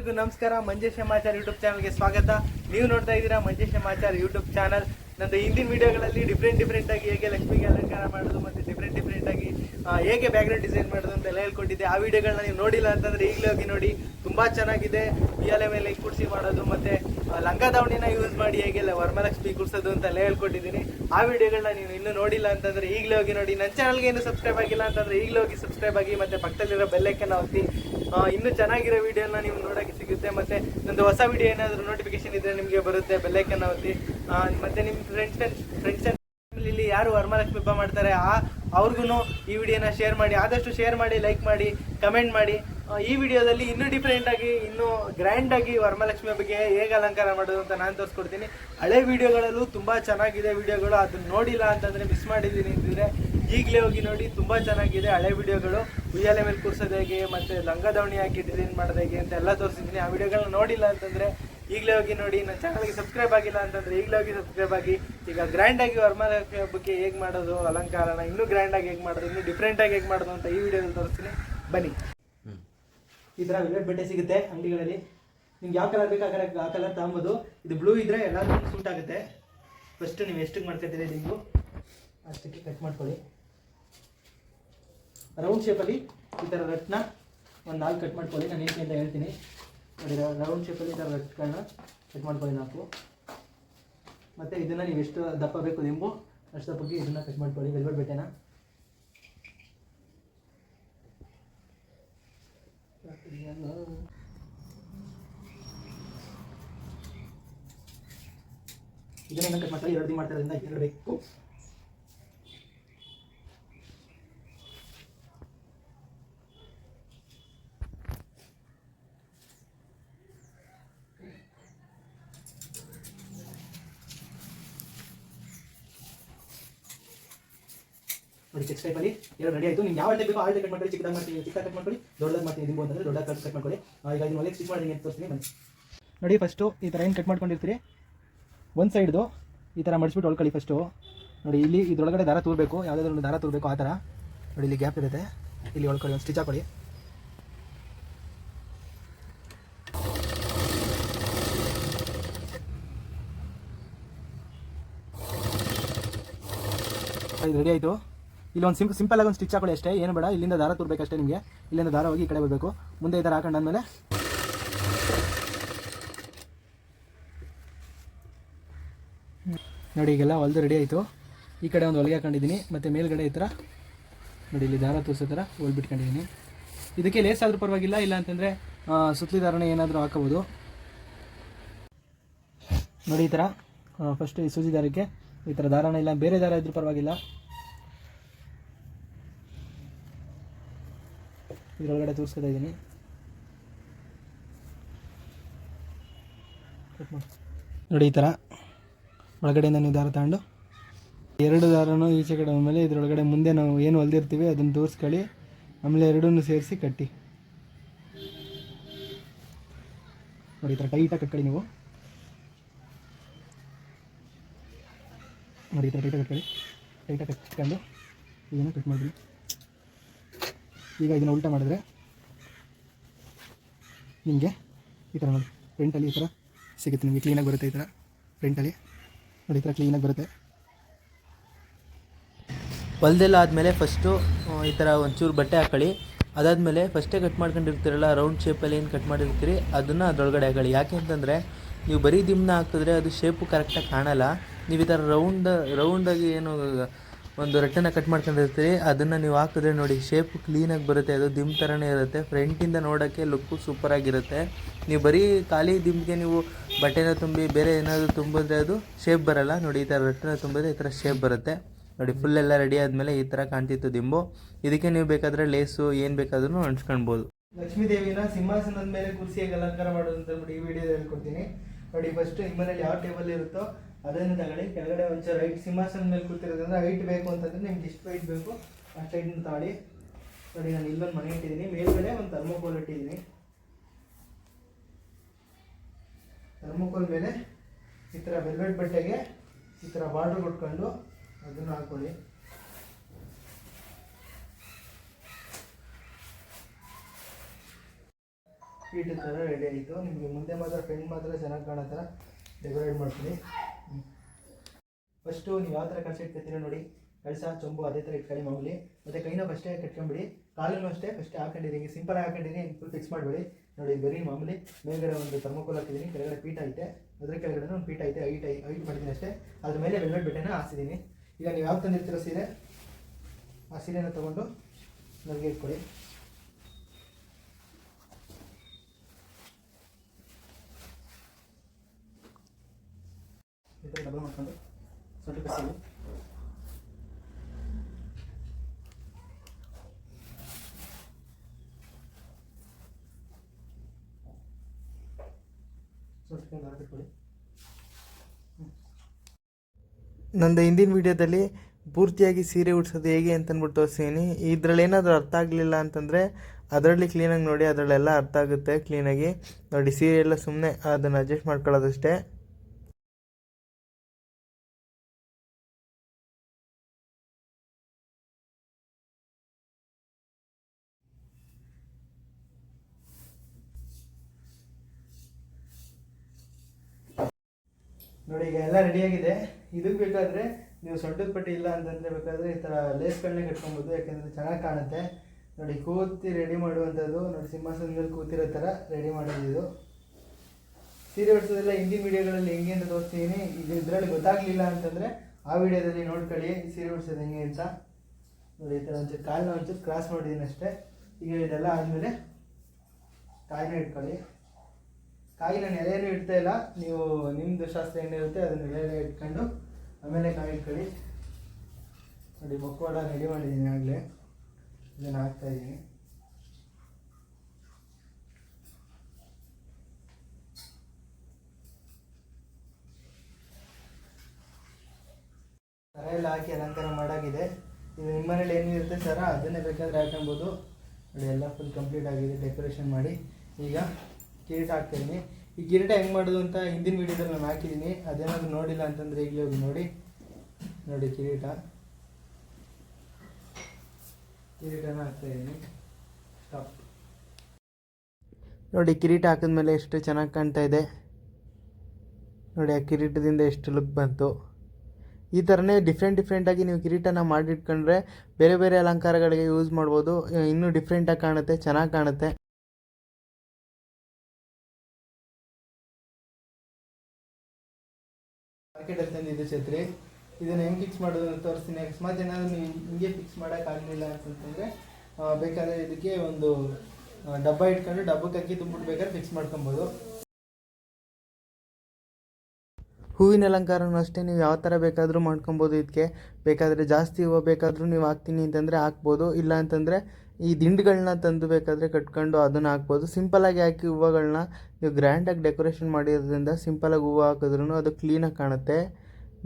ಎಲ್ರಿಗೂ ನಮಸ್ಕಾರ. ಮಂಜೇಶ್ ಸಮಾಚಾರ ಯೂಟ್ಯೂಬ್ ಚಾನಲ್ಗೆ ಸ್ವಾಗತ. ನೀವು ನೋಡ್ತಾ ಇದ್ದೀರಾ ಮಂಜೇಶ್ ಮಾಚಾರ್ ಯೂಟ್ಯೂಬ್ ಚಾನಲ್ ನಂದು ಹಿಂದಿನ ವಿಡಿಯೋಗಳಲ್ಲಿ ಡಿಫ್ರೆಂಟ್ ಡಿಫ್ರೆಂಟ್ ಆಗಿ ಹೇಗೆ ಲಕ್ಷ್ಮಿಗೆ ಅಲಂಕಾರ ಮಾಡೋದು ಮತ್ತೆ ಡಿಫ್ರೆಂಟ್ ಡಿಫ್ರೆಂಟ್ ಆಗಿ ಹೇಗೆ ಬ್ಯಾಕ್ಗ್ರೌಂಡ್ ಡಿಸೈನ್ ಮಾಡೋದು ಅಂತೆಲ್ಲ ಹೇಳ್ಕೊಟ್ಟಿದ್ದೆ. ಆ ವಿಡಿಯೋಗಳನ್ನ ನೀವು ನೋಡಿಲ್ಲ ಅಂತಂದ್ರೆ ಈಗಲೇ ಹೋಗಿ ನೋಡಿ. ತುಂಬಾ ಚೆನ್ನಾಗಿದೆ. ಉಯ್ಯಾಲೆ ಮೇಲೆ ಕುರ್ಸಿ ಮಾಡೋದು ಮತ್ತೆ ಲಂಗ ದಾವಣಿನ ಯೂಸ್ ಮಾಡಿ ಹೇಗೆಲ್ಲ ಲ- ಕುಡಿಸೋದು ಅಂತೆಲ್ಲ ಹೇಳ್ಕೊಟ್ಟಿದ್ದೀನಿ. ಆ ವಿಡಿಯೋಗಳನ್ನ ನೀವು ಇನ್ನೂ ನೋಡಿಲ್ಲ ಅಂತಂದ್ರೆ ಈಗಲೇ ಹೋಗಿ ನೋಡಿ. ನನ್ನ ಚಾನಲ್ಗೆ ಏನು ಸಬ್ಸ್ಕ್ರೈಬ್ ಆಗಿಲ್ಲ ಅಂತಂದ್ರೆ ಈಗಲೇ ಹೋಗಿ ಸಬ್ಸ್ಕ್ರೈಬ್ ಆಗಿ ಮತ್ತೆ ಪಕ್ಕದಲ್ಲಿರೋ ಬೆಲ್ಲೈಕನ್ನ ಒತ್ತಿ ಇನ್ನೂ ಚೆನ್ನಾಗಿರೋ ವಿಡಿಯೋನ ನೀವು ನೋಡೋಕೆ ಸಿಗುತ್ತೆ. ಮತ್ತೆ ನಂದು ಹೊಸ ವಿಡಿಯೋ ಏನಾದರೂ ನೋಟಿಫಿಕೇಶನ್ ಇದ್ರೆ ನಿಮಗೆ ಬರುತ್ತೆ ಬೆಲ್ಲೈಕನ್ನ ಒತ್ತಿ ಮತ್ತೆ ನಿಮ್ಮ ಫ್ರೆಂಡ್ಸ್ ಫ್ರೆಂಡ್ಸ್ ಫ್ಯಾಮಿಲಿ ಯಾರು ವರಮಹಾಲಕ್ಷ್ಮಿ ಹಬ್ಬ ಮಾಡ್ತಾರೆ, ಆ ಅವ್ರಿಗೂ ಈ ವಿಡಿಯೋನ ಶೇರ್ ಮಾಡಿ, ಆದಷ್ಟು ಶೇರ್ ಮಾಡಿ ಲೈಕ್ ಮಾಡಿ ಕಮೆಂಟ್ ಮಾಡಿ. ಈ ವಿಡಿಯೋದಲ್ಲಿ ಇನ್ನೂ ಡಿಫ್ರೆಂಟಾಗಿ ಇನ್ನೂ ಗ್ರ್ಯಾಂಡ್ ಆಗಿ ಬಗ್ಗೆ ಹೇಗೆ ಅಲಂಕಾರ ಮಾಡೋದು ಅಂತ ನಾನು ತೋರಿಸ್ಕೊಡ್ತೀನಿ. ಹಳೆ ವಿಡಿಯೋಗಳಲ್ಲೂ ತುಂಬ ಚೆನ್ನಾಗಿದೆ ವಿಡಿಯೋಗಳು, ಅದನ್ನ ನೋಡಿಲ್ಲ ಅಂತಂದ್ರೆ ಮಿಸ್ ಮಾಡಿದ್ದೀನಿ ಅಂತಿದ್ರೆ ಈಗಲೇ ಹೋಗಿ ನೋಡಿ, ತುಂಬ ಚೆನ್ನಾಗಿದೆ ಹಳೆ ವಿಡಿಯೋಗಳು. ಉಯ್ಯಾಲೆ ಮೇಲೆ ಕೂರ್ಸೋದು ಹೇಗೆ, ಮತ್ತೆ ಲಂಗ ದಾವಣಿ ಹಾಕಿ ಡಿಸೈನ್ ಮಾಡೋದು ಹೇಗೆ ಅಂತ ಎಲ್ಲ ತೋರಿಸಿದ್ದೀನಿ. ಆ ವಿಡಿಯೋಗಳನ್ನ ನೋಡಿಲ್ಲ ಅಂತಂದ್ರೆ ಈಗಲೇ ಹೋಗಿ ನೋಡಿ ನನ್ನ ಚಾನಲ್ಗೆ ಸಬ್ಸ್ಕ್ರೈಬ್ ಆಗಿಲ್ಲ ಅಂತಂದ್ರೆ ಈಗಲೇ ಹೋಗಿ ಸಬ್ಸ್ಕ್ರೈಬ್ ಆಗಿ. ಈಗ ಗ್ರ್ಯಾಂಡ್ ಆಗಿ ಬಗ್ಗೆ ಹಬ್ಬಕ್ಕೆ ಹೇಗೆ ಮಾಡೋದು, ಅಲಂಕಾರನ ಇನ್ನೂ ಗ್ರ್ಯಾಂಡ್ ಆಗಿ ಹೇಗೆ ಮಾಡೋದು, ಇನ್ನೂ ಡಿಫ್ರೆಂಟ್ ಆಗಿ ಹೇಗೆ ಮಾಡೋದು ಅಂತ ಈ ವಿಡಿಯೋದಲ್ಲಿ ತೋರಿಸ್ತೀನಿ. ಬನ್ನಿ. ಈ ಥರ ವೆಲ್ವೆಟ್ ಬಟ್ಟೆ ಸಿಗುತ್ತೆ ಅಂಗಡಿಗಳಲ್ಲಿ. ನಿಮ್ಗೆ ಯಾವ ಕಲರ್ ಬೇಕು ಆ ಕಲರ್ ಆ ಕಲರ್ ತಗೊಬೋದು. ಇದು ಬ್ಲೂ ಇದ್ರೆ ಎಲ್ಲರಿಗೂ ಸೂಟ್ ಆಗುತ್ತೆ. ಫಸ್ಟ್ ನೀವು ಎಷ್ಟಕ್ಕೆ ಮಾಡ್ಕೊತೀರಿ ನೀವು ಅಷ್ಟಕ್ಕೆ ಕಟ್ ಮಾಡ್ಕೊಳ್ಳಿ. ರೌಂಡ್ ಶೇಪಲ್ಲಿ ಈ ಥರ ರತ್ನ ಒಂದು ನಾಲ್ಕು ಕಟ್ ಮಾಡ್ಕೊಳ್ಳಿ. ನಾನು ಏನಕ್ಕೆ ಅಂತ ಹೇಳ್ತೀನಿ. ರೌಂಡ್ ಶೇಪಲ್ಲಿ ಈ ಥರ ರಟ್ಗಳನ್ನ ಕಟ್ ಮಾಡ್ಕೊಳ್ಳಿ ನಾಲ್ಕು. ಮತ್ತು ಇದನ್ನು ನೀವು ಎಷ್ಟು ದಪ್ಪ ಬೇಕು ನಿಂಬು, ಅಷ್ಟು ದಪ್ಪಕ್ಕೆ ಇದನ್ನು ಕಟ್ ಮಾಡ್ಕೊಳ್ಳಿ. ವೆಲ್ವೆಟ್ ಬೆಟ್ಟೆನ ಇದನ್ನು ಕಟ್ ಮಾಡ್ಕೊಳ್ಳಿ. ಎರಡು ದಿನ ಮಾಡ್ತಾರೋದ್ರಿಂದ ಎರಡು ಬೇಕು. ನೋಡಿ ಚೆಕ್ ಟೈಪಲ್ಲಿ ಎರಡು ರೆಡಿ ಆಯಿತು. ನಿಮ್ಗೆ ಯಾವ ಟೈಪ್ ಬೇಕೋ ಆ ಕಟ್ ಮಾಡ್ಕೊಳ್ಳಿ. ಚಿಕ್ಕದಾಗಿ ಮಾಡ್ತೀನಿ. ಚಿಕ್ಕ ಕಟ್ ಮಾಡ್ಕೊಳ್ಳಿ. ದೊಡ್ಡದಾಗ ಮಾಡ್ತೀನಿ. ನಿಮ್ಗೆ ಅಂತಂದ್ರೆ ದೊಡ್ಡ ಕಟ್ ಕಟ್ ಮಾಡ್ಕೊಳ್ಳಿ. ಈಗ ಇದನ್ನ ಒಳಗೆ ಸ್ಟಿಚ್ ಮಾಡಿ ತೋರಿಸ್ತೀನಿ. ಬನ್ನಿ. ನೋಡಿ ಫಸ್ಟು ಈ ಥರ ಏನು ಕಟ್ ಮಾಡ್ಕೊಂಡಿರ್ತೀರಿ? ಒಂದು ಸೈಡ್ದು ಈ ಥರ ಮಡಿಸ್ಬಿಟ್ಟು ಹೊಳ್ಕೊಳ್ಳಿ ಫಸ್ಟು ನೋಡಿ, ಇಲ್ಲಿ ಇದ್ರೊಳಗಡೆ ದಾರ ತೂರಬೇಕು. ಯಾವುದಾದ್ರೂ ಒಂದು ದಾರ ತೂರಬೇಕು ಆ ಥರ ನೋಡಿ, ಇಲ್ಲಿ ಗ್ಯಾಪ್ ಇರುತ್ತೆ. ಇಲ್ಲಿ ಹೊಳ್ಕೊಳ್ಳಿ ಒಂದು ಸ್ಟಿಚ್ ಹಾಕೊಳ್ಳಿ. ಇದು ರೆಡಿ ಆಯಿತು. ಇಲ್ಲಿ ಒಂದು ಸಿಂಪ್ ಸಿಂಪಲ್ ಆಗಿ ಒಂದು ಸ್ಟಿಚ್ ಹಾಕೊಳ್ಳಿ ಅಷ್ಟೇ, ಏನು ಬೇಡ. ಇಲ್ಲಿಂದ ದಾರ ತುರ್ಬೇಕಷ್ಟೇ ನಿಮಗೆ. ಇಲ್ಲಿಂದ ದಾರ ಹೋಗಿ ಈ ಕಡೆ ಬರಬೇಕು. ಮುಂದೆ ಈ ಥರ ಹಾಕೊಂಡಾದ್ಮೇಲೆ ನೋಡಿ, ಈಗೆಲ್ಲ ಹೊಲ್ದು ರೆಡಿ ಆಯಿತು. ಈ ಕಡೆ ಒಂದು ಹೊಲಿಗೆ ಹಾಕೊಂಡಿದ್ದೀನಿ. ಮತ್ತು ಮೇಲ್ಗಡೆ ಈ ಥರ ನೋಡಿ, ಇಲ್ಲಿ ದಾರ ತೋರಿಸೋ ಥರ ಹೋಲ್ಬಿಟ್ಕೊಂಡಿದ್ದೀನಿ ಇದಕ್ಕೆ ಲೇಸ್ ಆದರೂ ಪರವಾಗಿಲ್ಲ, ಇಲ್ಲ ಅಂತಂದರೆ ಸುತ್ತಲಿ ದಾರನೇ ಏನಾದರೂ ಹಾಕೋಬೋದು ನೋಡಿ, ಈ ಥರ ಫಸ್ಟ್ ಈ ಸೂಜಿ ದಾರಕ್ಕೆ ಈ ಥರ ದಾರನ ಇಲ್ಲ. ಬೇರೆ ದಾರ ಇದ್ರೂ ಪರವಾಗಿಲ್ಲ. ಇದರೊಳಗಡೆ ತೋರಿಸ್ಕೊತಾ ಇದ್ದೀನಿ. ನೋಡಿ ಈ ಥರ ಒಳಗಡೆಯಿಂದ ನೀವು ದಾರ ತಗೊಂಡು ಎರಡು ದಾರನೂ ಈಚೆ ಕಡೆ ಆಮೇಲೆ ಇದರೊಳಗಡೆ ಮುಂದೆ ನಾವು ಏನು ಹೊಲ್ದಿರ್ತೀವಿ ಅದನ್ನು ತೋರಿಸ್ಕೊಳ್ಳಿ. ಆಮೇಲೆ ಎರಡನ್ನೂ ಸೇರಿಸಿ ಕಟ್ಟಿ. ನೋಡಿ ಈ ಥರ ಟೈಟಾಗಿ ಕಟ್ಕೊಳ್ಳಿ ನೀವು. ನೋಡಿ ಈ ಥರ ಟೈಟಾಗಿ ಕಟ್ಕೊಳ್ಳಿ. ಟೈಟಾಗಿ ಕಟ್ಕೊಂಡು ಇದನ್ನು ಕಟ್ ಮಾಡಿದ್ರಿ ಈಗ ಇದನ್ನು ಉಲ್ಟಾ ಮಾಡಿದ್ರೆ ನಿಮಗೆ ಈ ಥರ ನೋಡಿ. ಪ್ರಿಂಟಲ್ಲಿ ಈ ಥರ ಸಿಗುತ್ತೆ. ನಿಮಗೆ ಕ್ಲೀನಾಗಿ ಬರುತ್ತೆ ಈ ಥರ ಪ್ರಿಂಟಲ್ಲಿ ನೋಡಿ, ಈ ಥರ ಕ್ಲೀನಾಗಿ ಬರುತ್ತೆ. ಹೊಲ್ದೆಲ್ಲ ಆದಮೇಲೆ ಫಸ್ಟು ಈ ಥರ ಒಂಚೂರು ಬಟ್ಟೆ ಹಾಕೊಳ್ಳಿ. ಅದಾದಮೇಲೆ ಫಸ್ಟೇ ಕಟ್ ಮಾಡ್ಕೊಂಡಿರ್ತೀರಲ್ಲ ರೌಂಡ್ ಶೇಪಲ್ಲಿ ಏನು ಕಟ್ ಮಾಡಿರ್ತೀರಿ, ಅದನ್ನು ಅದರೊಳಗಡೆ ಹಾಕೊಳ್ಳಿ. ಯಾಕೆ ಅಂತಂದರೆ, ನೀವು ಬರೀ ದಿಮ್ನ ಹಾಕಿದ್ರೆ ಅದು ಶೇಪು ಕರೆಕ್ಟಾಗಿ ಕಾಣಲ್ಲ. ನೀವು ಈ ಥರ ರೌಂಡ್ ರೌಂಡಾಗಿ ಏನು ಒಂದು ರಟ್ಟನ್ನ ಕಟ್ ಮಾಡ್ಕೊಂಡಿರ್ತೀರಿ, ಅದನ್ನು ನೀವು ಹಾಕಿದ್ರೆ ನೋಡಿ ಶೇಪ್ ಕ್ಲೀನಾಗಿ ಬರುತ್ತೆ, ಅದು ದಿಮ್ ಥರನೇ ಇರುತ್ತೆ. ಫ್ರಂಟಿಂದ ನೋಡೋಕ್ಕೆ ಲುಕ್ಕು ಸೂಪರಾಗಿರುತ್ತೆ ನೀವು ಬರೀ ಖಾಲಿ ದಿಮ್ಗೆ ನೀವು ಬಟ್ಟೆನ ತುಂಬಿ, ಬೇರೆ ಏನಾದರೂ ತುಂಬಿದ್ರೆ ಅದು ಶೇಪ್ ಬರಲ್ಲ. ನೋಡಿ, ಈ ಥರ ರಟ್ಟನ ತುಂಬಿದ್ರೆ ಈ ಥರ ಶೇಪ್ ಬರುತ್ತೆ. ನೋಡಿ ಫುಲ್ ಎಲ್ಲ ರೆಡಿ ಆದಮೇಲೆ ಈ ಥರ ಕಾಣ್ತಿತ್ತು ದಿಂಬು ಇದಕ್ಕೆ ನೀವು ಬೇಕಾದರೆ ಲೇಸು ಏನು ಬೇಕಾದ್ರೂ ಅಂಟ್ಕೊಳ್ಬೋದು ಲಕ್ಷ್ಮೀ ದೇವಿನ ಸಿಂಹಾಸನದ ಮೇಲೆ ಕುರ್ಸಿಯಾಗಿ ಅಲಂಕಾರ ಮಾಡೋದು ಅಂತ ಅಂದ್ಬಿಟ್ಟು ಈ ವಿಡಿಯೋದಲ್ಲಿ ಹೇಳ್ಕೊಡ್ತೀನಿ ನೋಡಿ ಫಸ್ಟ್ ನಿಮ್ಮನೇಲಿ ಯಾವ ಟೇಬಲ್ ಇರುತ್ತೋ ಅದನ್ನು ತಗೊಳ್ಳಿ. ಕೆಳಗಡೆ ಒಂಚೂರು ಹೈಟ್ ಸಿಂಹಾಸನ ಮೇಲೆ ಕೂತಿರೋದ್ರಿಂದ ಹೈಟ್ ಬೇಕು ಅಂತಂದ್ರೆ ನಿಮ್ಗೆ ಎಷ್ಟು ಹೈಟ್ ಬೇಕು. ಅಷ್ಟು ಹೈಟ್ನ ತಾಳಿ. ನೋಡಿ, ನಾನು ಇಲ್ಲೊಂದು ಮನೆ ಇಟ್ಟಿದ್ದೀನಿ. ಮೇಲ್ಗಡೆ ಒಂದು ಥರ್ಮೋಕೋಲ್ ಇಟ್ಟಿದ್ದೀನಿ. ಥರ್ಮೋಕೋಲ್ ಮೇಲೆ ಈ ಥರ ವೆಲ್ವೆಟ್ ಬಟ್ಟೆಗೆ ಈ ಥರ ಬಾರ್ಡ್ರ್ ಕೊಟ್ಕೊಂಡು ಅದನ್ನು ಹಾಕೊಳ್ಳಿ ಸ್ವೀಟ್ ಥರ ರೆಡಿ ಆಯಿತು. ನಿಮಗೆ ಮುಂದೆ ಮಾತ್ರ ಫ್ರೆಂಡ್ ಮಾತ್ರ ಚೆನ್ನಾಗಿ ಕಾಣೋ ಥರ ಡೆಕೋರೇಟ್ ಮಾಡ್ತೀನಿ ಫಸ್ಟು ನೀವು ಯಾವ ಥರ ಕಳಸ ಇಟ್ಕೊತೀರ ನೋಡಿ, ಕಳಸ, ಚೊಂಬು, ಅದೇ ಥರ ಇಟ್ಕೊಳ್ಳಿ ಮಾಮೂಲಿ. ಮತ್ತು ಕೈನ ಫಸ್ಟೇ ಕಟ್ಕೊಂಬಿಡಿ. ಕಾಲನ್ನು ಅಷ್ಟೇ ಫಸ್ಟೇ ಹಾಕೊಂಡಿರಿ, ಹಿಂಗೆ ಸಿಂಪಲ್ ಹಾಕೊಂಡಿರಿ ಫುಲ್ ಫಿಕ್ಸ್ ಮಾಡಬೇಡಿ. ನೋಡಿ, ಬರೀ ಮಾಮೂಲಿ ಮೇಲ್ಗಡೆ ಒಂದು ಥರ್ಮೋಕೋಲ್ ಹಾಕಿದ್ದೀನಿ ಕೆಳಗಡೆ ಪೀಟ್ ಐತೆ. ಅದ್ರ ಕೆಳಗಡೆ ಒಂದು ಪೀಠ ಐತೆ, ಹೈಟ್ ಐಟ್ ಮಾಡಿದ್ದೀನಿ ಅಷ್ಟೇ. ಅದ್ರ ಮೇಲೆ ವೆಲ್ವೆಟ್ ಬೆಟ್ಟೆನ ಹಾಸಿದ್ದೀನಿ ಈಗ ನೀವು ಯಾವ ತಂದಿರ್ತೀರೋ ಸೀರೆ, ಆ ಸೀರೆನ ತೊಗೊಂಡು ನನಗೆ ಥರ ಡಬಲ್ ಮಾಡ್ಕೊಂಡು. ಸೊಂಟ ಕಟ್ಕೊಳ್ಳಿ ನಂದು ಹಿಂದಿನ ವಿಡಿಯೋದಲ್ಲಿ ಪೂರ್ತಿಯಾಗಿ ಸೀರೆ ಉಡ್ಸೋದು ಹೇಗೆ ಅಂತ ತೋರಿಸ್ತೀನಿ ಇದರಲ್ಲಿ ಏನಾದರೂ ಅರ್ಥ ಆಗಲಿಲ್ಲ ಅಂತಂದರೆ ಅದರಲ್ಲಿ ಕ್ಲೀನಾಗಿ ನೋಡಿ, ಅದರಲ್ಲೆಲ್ಲ ಅರ್ಥ ಆಗುತ್ತೆ ಕ್ಲೀನಾಗಿ ನೋಡಿ, ಸೀರೆ ಎಲ್ಲ ಸುಮ್ಮನೆ ಅದನ್ನು ಅಡ್ಜಸ್ಟ್ ಮಾಡ್ಕೊಳ್ಳೋದಷ್ಟೇ. ನೋಡಿ, ಈಗ ಎಲ್ಲ ರೆಡಿಯಾಗಿದೆ ಇದಕ್ಕೆ ಬೇಕಾದರೆ ನೀವು ಸೊಂಟದ ಪಟ್ಟಿ ಇಲ್ಲ ಅಂತಂದರೆ ಬೇಕಾದರೆ ಈ ಥರ ಲೇಸ್ಗಳನ್ನೇ ಕಟ್ಕೊಬೋದು ಯಾಕೆಂದರೆ ಚೆನ್ನಾಗಿ ಕಾಣುತ್ತೆ. ನೋಡಿ, ಕೂತಿ ರೆಡಿ ಮಾಡುವಂಥದ್ದು, ನೋಡಿ, ಸಿಂಹಾಸನದಲ್ಲಿ ಕೂತಿರೋ ಥರ ರೆಡಿ ಮಾಡೋದು ಇದು. ಸೀರೆ ಉಡ್ಸೋದೆಲ್ಲ ಹಿಂದಿ ವಿಡಿಯೋಗಳಲ್ಲಿ ಹೆಂಗೆ ಅಂತ ತೋರಿಸ್ತೀನಿ. ಇದು ಇದರಲ್ಲಿ ಗೊತ್ತಾಗಲಿಲ್ಲ ಅಂತಂದರೆ ಆ ವಿಡಿಯೋದಲ್ಲಿ ನೋಡ್ಕೊಳ್ಳಿ, ಸೀರೆ ಉಡ್ಸೋದು ಹೆಂಗೆ ಅಂತ. ನೋಡಿ, ಈ ಥರ ಒಂಚೂರು ಕಾಲನ್ನ ಒಂಚೂರು ಕ್ರಾಸ್ ಮಾಡಿದ್ದೀನಿ ಅಷ್ಟೇ. ಈಗ ಇದೆಲ್ಲ ಆದಮೇಲೆ ಕಾಯಿನ ಇಟ್ಕೊಳ್ಳಿ. ಕಾಯಿ ನಾನು ಎಲೆಯನ್ನು ಇಡ್ತಾ ಇಲ್ಲ. ನೀವು ನಿಮ್ಮದು ಶಾಸ್ತ್ರ ಏನಿರುತ್ತೆ ಅದನ್ನು ಎಲೆ ಇಟ್ಕೊಂಡು ಆಮೇಲೆ ಕಾಯಿ ಇಟ್ಕೊಳ್ಳಿ. ನೋಡಿ, ಮಕ್ಕವಾಡ ರೆಡಿ ಮಾಡಿದ್ದೀನಿ ಆಗಲೇ. ಇದನ್ನು ಹಾಕ್ತಾ ಇದ್ದೀನಿ. ಎಲ್ಲ ಹಾಕಿ ಅಲಂಕಾರ ಮಾಡಾಗಿದೆ. ಇದು ನಿಮ್ಮ ಮನೇಲಿ ಏನಿರುತ್ತೆ ಸರ? ಅದನ್ನೇ ಬೇಕಾದರೆ ಹಾಕೊಬೋದು ನೋಡಿ, ಎಲ್ಲ ಫುಲ್ ಕಂಪ್ಲೀಟ್ ಆಗಿದೆ ಡೆಕೋರೇಷನ್ ಮಾಡಿ. ಈಗ ಕಿರೀಟ ಹಾಕ್ತೀನಿ ಈ ಕಿರೀಟ ಹೆಂಗೆ ಮಾಡೋದು ಅಂತ ಹಿಂದಿನ ವೀಡಿಯೋದಲ್ಲಿ ನಾನು ಹಾಕಿದ್ದೀನಿ ಅದೇನಾದರೂ ನೋಡಿಲ್ಲ ಅಂತಂದರೆ ಈಗಲೇ ಹೋಗಿ ನೋಡಿ. ನೋಡಿ ಕಿರೀಟ. ಕಿರೀಟನ ಹಾಕ್ತಾಯಿದ್ದೀನಿ ಸ್ಟಾಪ್ ನೋಡಿ ಕಿರೀಟ ಹಾಕಿದ್ಮೇಲೆ ಎಷ್ಟು ಚೆನ್ನಾಗಿ ಕಾಣ್ತಾ ಇದೆ ನೋಡಿ ಆ ಕಿರೀಟದಿಂದ ಎಷ್ಟು ಲುಕ್ ಬಂತು. ಈ ಥರನೇ ಡಿಫ್ರೆಂಟ್ ಡಿಫ್ರೆಂಟಾಗಿ ನೀವು ಕಿರೀಟನ ಮಾಡಿಟ್ಕೊಂಡ್ರೆ ಬೇರೆ ಬೇರೆ ಅಲಂಕಾರಗಳಿಗೆ ಯೂಸ್ ಮಾಡ್ಬೋದು. ಇನ್ನೂ ಡಿಫ್ರೆಂಟಾಗಿ ಕಾಣುತ್ತೆ, ಚೆನ್ನಾಗಿ ಕಾಣುತ್ತೆ. ಮಾರ್ಕೆಟಲ್ಲಿ ತಂದಿದ್ದು ಛತ್ರಿ. ಇದನ್ನು ಹೆಂಗೆ ಫಿಕ್ಸ್ ಮಾಡೋದು ತೋರಿಸ್ತೀನಿ. ಅಕಸ್ಮಾತ್ ಏನಾದರೂ ನೀವು ಹಿಂಗೆ ಫಿಕ್ಸ್ ಮಾಡೋಕ್ಕಾಗಲಿಲ್ಲ ಅಂತಂತಂದರೆ ಬೇಕಾದರೆ ಇದಕ್ಕೆ ಒಂದು ಡಬ್ಬ ಇಟ್ಕೊಂಡು ಡಬ್ಬಕ್ಕೆ ಅಕ್ಕಿ ತುಂಬಿಟ್ಟು ಬೇಕಾದ್ರೆ ಫಿಕ್ಸ್ ಮಾಡ್ಕೊಬೋದು. ಹೂವಿನ ಅಲಂಕಾರನೂ ಅಷ್ಟೇ, ನೀವು ಯಾವ ಥರ ಬೇಕಾದರೂ ಮಾಡ್ಕೊಬೋದು ಇದಕ್ಕೆ. ಬೇಕಾದರೆ ಜಾಸ್ತಿ ಹೂವು ಬೇಕಾದರೂ ನೀವು ಹಾಕ್ತೀನಿ ಅಂತಂದರೆ ಹಾಕ್ಬೋದು. ಇಲ್ಲ ಅಂತಂದರೆ ಈ ದಿಂಡುಗಳನ್ನ ತಂದು ಬೇಕಾದರೆ ಕಟ್ಕೊಂಡು ಅದನ್ನು ಹಾಕ್ಬೋದು. ಸಿಂಪಲಾಗಿ ಹಾಕಿ ಹೂವುಗಳನ್ನ ನೀವು ಗ್ರ್ಯಾಂಡಾಗಿ ಡೆಕೋರೇಷನ್ ಮಾಡಿರೋದ್ರಿಂದ ಸಿಂಪಲಾಗಿ ಹೂವು ಹಾಕಿದ್ರೂ ಅದು ಕ್ಲೀನಾಗಿ ಕಾಣುತ್ತೆ.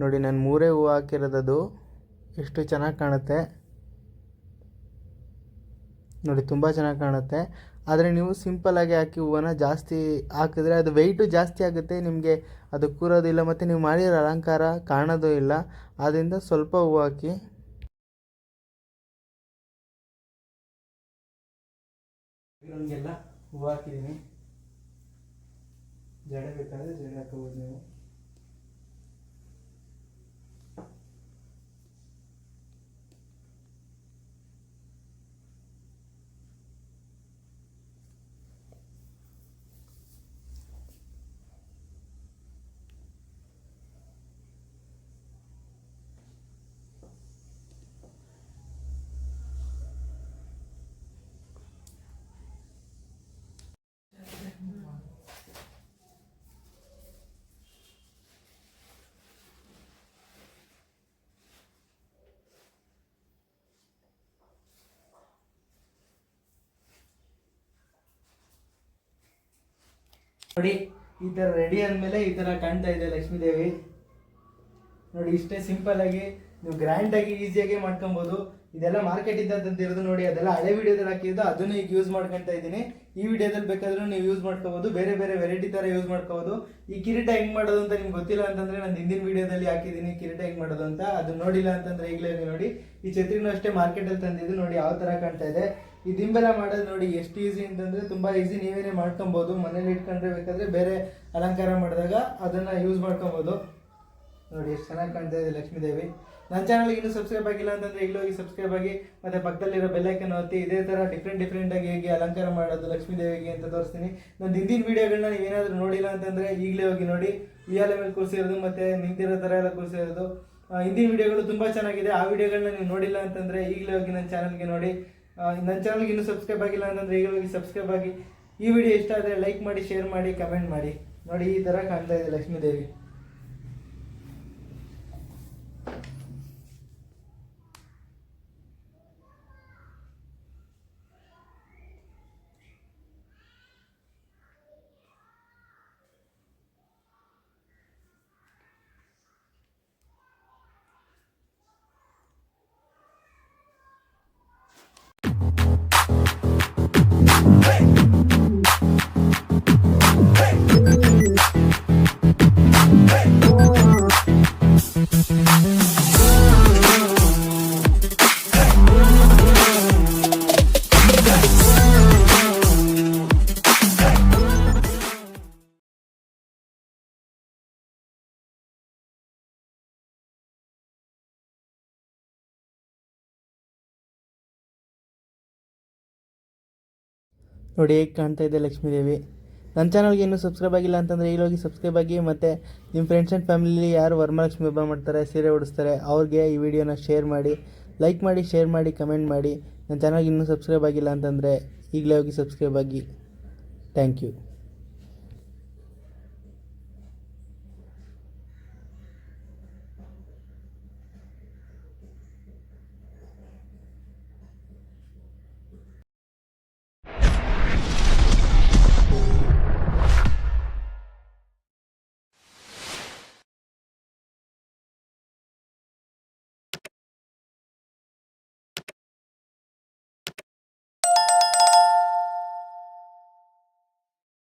ನೋಡಿ, ನಾನು ಮೂರೇ ಹೂವು ಹಾಕಿರೋದದು. ಎಷ್ಟು ಚೆನ್ನಾಗಿ ಕಾಣುತ್ತೆ. ನೋಡಿ, ತುಂಬ ಚೆನ್ನಾಗಿ ಕಾಣುತ್ತೆ. ಆದರೆ ನೀವು ಸಿಂಪಲಾಗಿ ಹಾಕಿ ಹೂವನ್ನ ಜಾಸ್ತಿ ಹಾಕಿದ್ರೆ ಅದು ವೆಯ್ಟು ಜಾಸ್ತಿ ಆಗುತ್ತೆ. ನಿಮಗೆ ಅದು ಕೂರೋದಿಲ್ಲ, ಮತ್ತು ನೀವು ಮಾಡಿರೋ ಅಲಂಕಾರ ಕಾಣೋದೂ ಇಲ್ಲ. ಆದ್ದರಿಂದ ಸ್ವಲ್ಪ ಹೂವು ಹಾಕಿ ಇರೋಂಗೆಲ್ಲ ಹೂವು ಹಾಕಿದ್ದೀನಿ. ಜಡೆ ಬೇಕಾದರೆ ಜಡೆ ಹಾಕೋಬೋದು ನೀವು. ನೋಡಿ, ಈ ಥರ ರೆಡಿ ಆದಮೇಲೆ ಈ ಥರ ಕಾಣ್ತಾ ಇದೆ ಲಕ್ಷ್ಮೀ ದೇವಿ ನೋಡಿ, ಇಷ್ಟೇ ಸಿಂಪಲ್ ಆಗಿ ನೀವು ಗ್ರ್ಯಾಂಡ್ ಆಗಿ ಈಸಿಯಾಗಿ ಮಾಡ್ಕೊಬೋದು. ಇದೆಲ್ಲ ಮಾರ್ಕೆಟ್ ಇದ್ದಂತ ಇರೋದು ನೋಡಿ, ಅದೆಲ್ಲ ಹಳೆ ವಿಡಿಯೋದಲ್ಲಿ ಹಾಕಿದ್ದು ಅದನ್ನು ಈಗ ಯೂಸ್ ಮಾಡ್ಕೊತಾ ಇದ್ದೀನಿ. ಈ ವಿಡಿಯೋದಲ್ಲಿ ಬೇಕಾದ್ರೂ ನೀವು ಯೂಸ್ ಮಾಡ್ಕೋಬಹುದು ಬೇರೆ ಬೇರೆ ವೆರೈಟಿ ತರ ಯೂಸ್ ಮಾಡ್ಕೋಬಹುದು ಈ ಕಿರೀಟ ಹೆಂಗ್ ಮಾಡೋದು ಅಂತ ನಿಮ್ಗೆ ಗೊತ್ತಿಲ್ಲ ಅಂತಂದ್ರೆ ನಾನು ಹಿಂದಿನ ವಿಡಿಯೋದಲ್ಲಿ ಹಾಕಿದ್ದೀನಿ. ಕಿರೀಟ ಹೆಂಗ್ ಮಾಡೋದು ಅಂತ. ಅದು ನೋಡಿಲ್ಲ ಅಂತಂದ್ರೆ ಈಗಲೇ ನೋಡಿ. ಈ ಛತ್ರಿನೂ ಅಷ್ಟೇ ಮಾರ್ಕೆಟ್ ಅಲ್ಲಿ ತಂದಿದ್ದು. ನೋಡಿ ಯಾವ ತರ ಕಾಣ್ತಾ ಇದೆ. ಈ ದಿಂಬೆಲ್ಲ ಮಾಡೋದು ನೋಡಿ ಎಷ್ಟು ಈಸಿ ಅಂತಂದ್ರೆ ತುಂಬಾ ಈಸಿ ನೀವೇನೆ ಮಾಡ್ಕೊಬಹುದು ಮನೇಲಿ ಇಟ್ಕೊಂಡ್ರೆ ಬೇಕಾದ್ರೆ ಬೇರೆ ಅಲಂಕಾರ ಮಾಡಿದಾಗ ಅದನ್ನ ಯೂಸ್ ಮಾಡ್ಕೊಬಹುದು ನೋಡಿ ಎಷ್ಟು ಚೆನ್ನಾಗಿ ಕಾಣ್ತಾ ಇದೆ ಲಕ್ಷ್ಮೀ ದೇವಿ ನನ್ನ ಚಾನಲ್ಗೆ ಇನ್ನೂ ಸಬ್ಸ್ಕ್ರೈಬ್ ಆಗಿಲ್ಲ ಅಂತಂದ್ರೆ ಈಗಲೂ ಹೋಗಿ ಸಬ್ಸ್ಕ್ರೈಬ್ ಆಗಿ, ಮತ್ತೆ ಪಕ್ಕದಲ್ಲಿರೋ ಬೆಲ್ಲೈಕನ್ ಒತ್ತಿ ಇದೇ ತರ ಡಿಫ್ರೆಂಟ್ ಡಿಫ್ರೆಂಟ್ ಆಗಿ ಹೇಗೆ ಅಲಂಕಾರ ಮಾಡೋದು ಲಕ್ಷ್ಮೀ ದೇವಿಗೆ ಅಂತ ತೋರಿಸ್ತೀನಿ. ನನ್ನ ಹಿಂದಿನ ವಿಡಿಯೋಗಳನ್ನ ಏನಾದರೂ ನೋಡಿಲ್ಲ ಅಂತಂದ್ರೆ ಈಗಲೇ ಹೋಗಿ ನೋಡಿ. ಉಯ್ಯಾಲೆ ಮೇಲೆ ಕೂರಿಸಿರೋದು ಮತ್ತೆ ನಿಂತಿರೋ ಥರ ಎಲ್ಲ ಕೂರಿಸಿರೋದು ಹಿಂದಿನ ವಿಡಿಯೋಗಳು ತುಂಬಾ ಚೆನ್ನಾಗಿದೆ. ಆ ವಿಡಿಯೋಗಳನ್ನ ನೀವು ನೋಡಿಲ್ಲ ಅಂತಂದ್ರೆ ಈಗಲೇ ಹೋಗಿ ನನ್ನ ಚಾನಲ್ಗೆ ನೋಡಿ. ನನ್ನ ಚಾನಲ್ಗೆ ಇನ್ನೂ ಸಬ್ಸ್ಕ್ರೈಬ್ ಆಗಿಲ್ಲ ಅಂತಂದ್ರೆ ಈಗಲೇ ಹೋಗಿ ಸಬ್ಸ್ಕ್ರೈಬ್ ಆಗಿ. ಈ ವಿಡಿಯೋ ಇಷ್ಟ ಆದರೆ ಲೈಕ್ ಮಾಡಿ ಶೇರ್ ಮಾಡಿ ಕಮೆಂಟ್ ಮಾಡಿ. ನೋಡಿ, ಈ ತರ ಕಾಣ್ತಾ ಇದೆ ಲಕ್ಷ್ಮೀ ನೋಡಿ ಹೇಗೆ ಕಾಣ್ತಾ ಇದೆ ಲಕ್ಷ್ಮೀ ದೇವಿ ನನ್ನ ಚಾನಲ್ಗೆ ಇನ್ನೂ ಸಬ್ಸ್ಕ್ರೈಬ್ ಆಗಿಲ್ಲ ಅಂತಂದರೆ ಈಗ ಹೋಗಿ ಸಬ್ಸ್ಕ್ರೈಬ್ ಆಗಿ ಮತ್ತು ನಿಮ್ಮ ಫ್ರೆಂಡ್ಸ್ ಆ್ಯಂಡ್ ಫ್ಯಾಮಿಲಿ ಯಾರು ವರಮಹಾಲಕ್ಷ್ಮಿ ಹಬ್ಬ ಮಾಡ್ತಾರೆ, ಸೀರೆ ಉಡಿಸ್ತಾರೆ, ಅವ್ರಿಗೆ ಈ ವಿಡಿಯೋನ ಶೇರ್ ಮಾಡಿ ಲೈಕ್ ಮಾಡಿ ಶೇರ್ ಮಾಡಿ ಕಮೆಂಟ್ ಮಾಡಿ ನನ್ನ ಚಾನಲ್ಗೆ ಇನ್ನೂ ಸಬ್ಸ್ಕ್ರೈಬ್ ಆಗಿಲ್ಲ ಅಂತಂದರೆ ಈಗಲೇ ಹೋಗಿ ಸಬ್ಸ್ಕ್ರೈಬ್ ಆಗಿ. Thank you